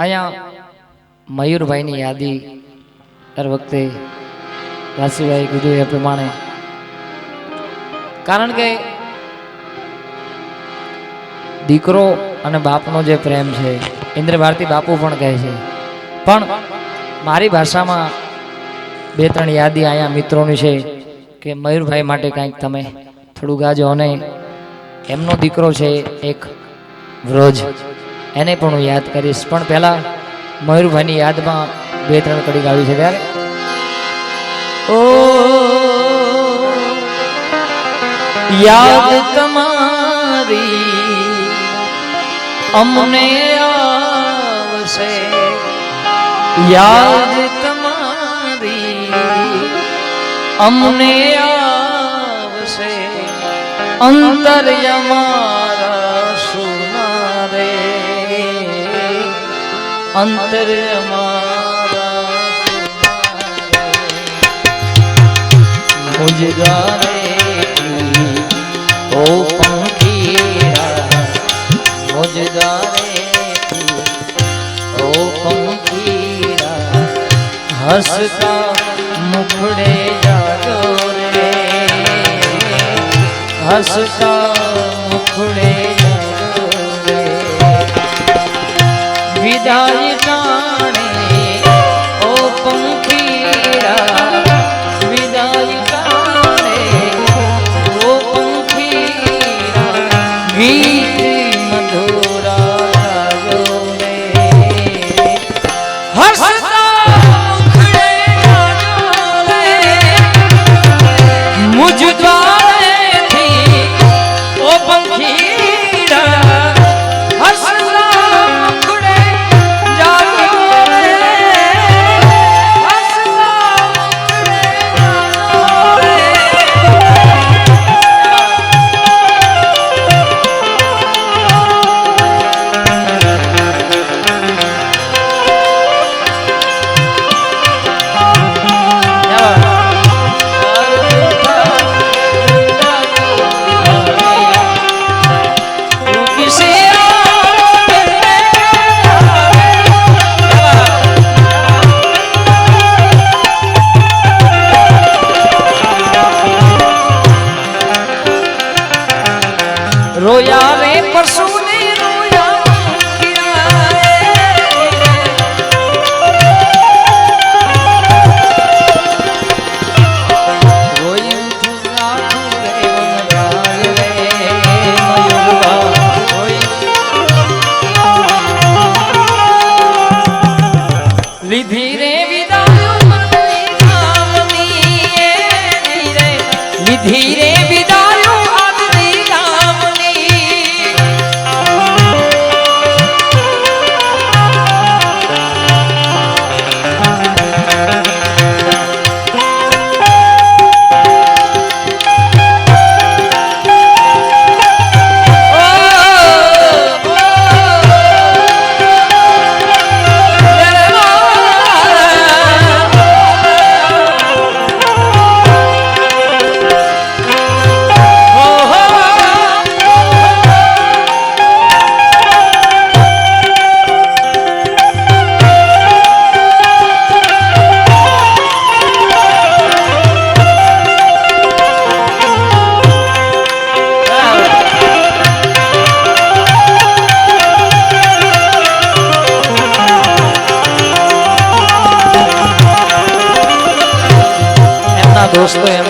અહીંયા મયુરભાઈની યાદી દર વખતે રાશિભાઈ કીધું એ પ્રમાણે. કારણ કે દીકરો અને બાપનો જે પ્રેમ છે ઇન્દ્ર ભારતી બાપુ પણ કહે છે. પણ મારી ભાષામાં બે ત્રણ યાદી અહીંયા મિત્રોની છે કે મયુરભાઈ માટે કાંઈક તમે થોડું ગાજો અને એમનો દીકરો છે એક વ્રજ. એને પણ હું યાદ કરીશ. પણ પહેલા મયુરભાઈની યાદમાં બે ત્રણ કડી ગાવી છે ત્યારે. ઓ, યાદ તમારી અમને આવશે. યાદ તમારી અમને આવશે. અંતર્યમારા અંતર્યમારા મુજગારે ઓ પંખીરા મુજગારે ઓ પંખીરા હસતા મુખડે જાગો રે હસતા મુખડે વિદાય ধীরে એમના દોસ્તો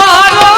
ভালো